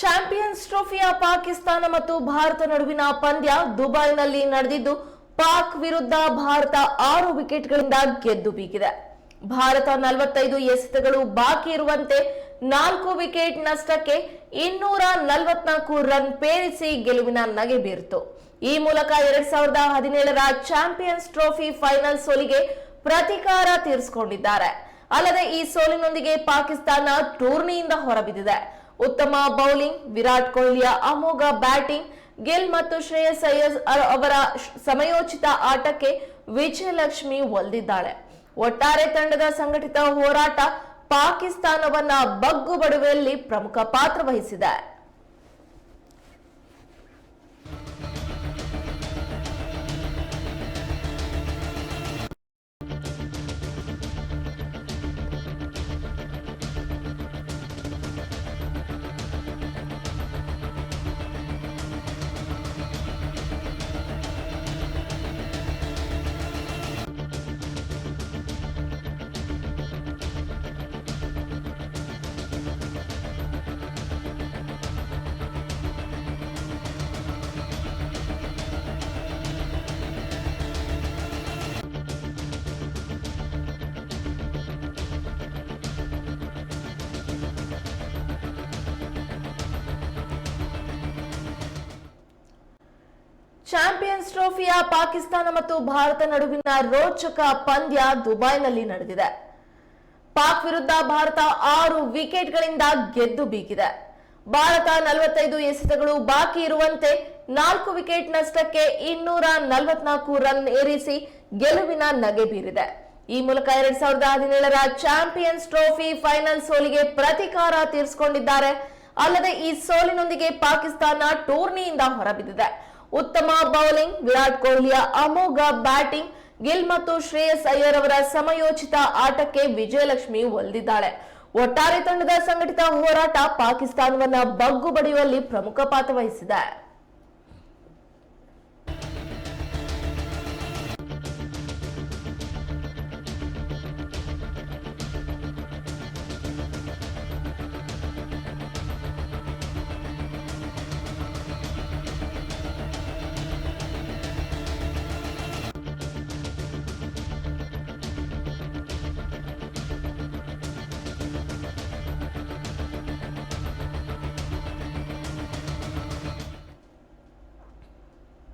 Champions ಟ್ರೋಫಿಯ Pakistan ಮತ್ತು ಭಾರತ ನಡುವಿನ ಪಂದ್ಯ ದುಬೈನಲ್ಲಿ ನಡೆದಿದ್ದು, ಪಾಕ್ ವಿರುದ್ಧ ಭಾರತ ಆರು ವಿಕೆಟ್ಗಳಿಂದ ಗೆದ್ದು ಬೀಗಿದೆ. ಭಾರತ ನಲವತ್ತೈದು ಎಸೆತಗಳು ಬಾಕಿ ಇರುವಂತೆ ನಾಲ್ಕು ವಿಕೆಟ್ ನಷ್ಟಕ್ಕೆ ಇನ್ನೂರ ನಲವತ್ನಾಲ್ಕು ರನ್ ಪೇರಿಸಿ ಗೆಲುವಿನ ನಗೆ ಬೀರಿತು. ಈ ಮೂಲಕ ಎರಡ್ ಸಾವಿರದ ಹದಿನೇಳರ ಚಾಂಪಿಯನ್ಸ್ ಟ್ರೋಫಿ ಫೈನಲ್ ಸೋಲಿಗೆ ಪ್ರತಿಕಾರ ತೀರಿಸಿಕೊಂಡಿದ್ದಾರೆ. ಅಲ್ಲದೆ ಈ ಸೋಲಿನೊಂದಿಗೆ ಪಾಕಿಸ್ತಾನ ಟೂರ್ನಿಯಿಂದ ಹೊರಬಿದ್ದಿದೆ. ಉತ್ತಮ ಬೌಲಿಂಗ್, ವಿರಾಟ್ ಕೊಹ್ಲಿಯ ಅಮೋಘ ಬ್ಯಾಟಿಂಗ್, ಗಿಲ್ ಮತ್ತು ಶ್ರೇಯಸ್ ಅಯ್ಯರ್ ಅವರ ಸಮಯೋಚಿತ ಆಟಕ್ಕೆ ವಿಜಯಲಕ್ಷ್ಮಿ ಒಲ್ದಿದ್ದಾಳೆ. ಒಟ್ಟಾರೆ ತಂಡದ ಸಂಘಟಿತ ಹೋರಾಟ ಪಾಕಿಸ್ತಾನವನ್ನ ಬಗ್ಗು ಬಡುವೆಯಲ್ಲಿ ಪ್ರಮುಖ ಪಾತ್ರ ವಹಿಸಿದೆ. ಚಾಂಪಿಯನ್ಸ್ ಟ್ರೋಫಿಯ ಪಾಕಿಸ್ತಾನ ಮತ್ತು ಭಾರತ ನಡುವಿನ ರೋಚಕ ಪಂದ್ಯ ದುಬೈನಲ್ಲಿ ನಡೆದಿದೆ. ಪಾಕ್ ವಿರುದ್ಧ ಭಾರತ ಆರು ವಿಕೆಟ್ಗಳಿಂದ ಗೆದ್ದು ಬೀಗಿದೆ. ಭಾರತ ನಲವತ್ತೈದು ಎಸೆತಗಳು ಬಾಕಿ ಇರುವಂತೆ ನಾಲ್ಕು ವಿಕೆಟ್ ನಷ್ಟಕ್ಕೆ ಇನ್ನೂರ ನಲವತ್ನಾಲ್ಕು ರನ್ ಏರಿಸಿ ಗೆಲುವಿನ ನಗೆ ಬೀರಿದೆ. ಈ ಮೂಲಕ ಎರಡ್ ಸಾವಿರದ ಹದಿನೇಳರ ಚಾಂಪಿಯನ್ಸ್ ಟ್ರೋಫಿ ಫೈನಲ್ ಸೋಲಿಗೆ ಪ್ರತೀಕಾರ ತೀರಿಸಿಕೊಂಡಿದ್ದಾರೆ. ಅಲ್ಲದೆ ಈ ಸೋಲಿನೊಂದಿಗೆ ಪಾಕಿಸ್ತಾನ ಟೂರ್ನಿಯಿಂದ ಹೊರಬಿದ್ದಿದೆ. ಉತ್ತಮ ಬೌಲಿಂಗ್, ವಿರಾಟ್ ಕೊಹ್ಲಿಯ ಅಮೋಘ ಬ್ಯಾಟಿಂಗ್, ಗಿಲ್ ಮತ್ತು ಶ್ರೇಯಸ್ ಅಯ್ಯರ್ ಅವರ ಸಮಯೋಚಿತ ಆಟಕ್ಕೆ ವಿಜಯಲಕ್ಷ್ಮಿ ಒಲಿದಿದ್ದಾಳೆ ಒಟ್ಟಾರೆ ತಂಡದ ಸಂಘಟಿತ ಹೋರಾಟ ಪಾಕಿಸ್ತಾನವನ್ನ ಬಗ್ಗು ಬಡಿಯುವಲ್ಲಿ ಪ್ರಮುಖ ಪಾತ್ರ ವಹಿಸಿದೆ.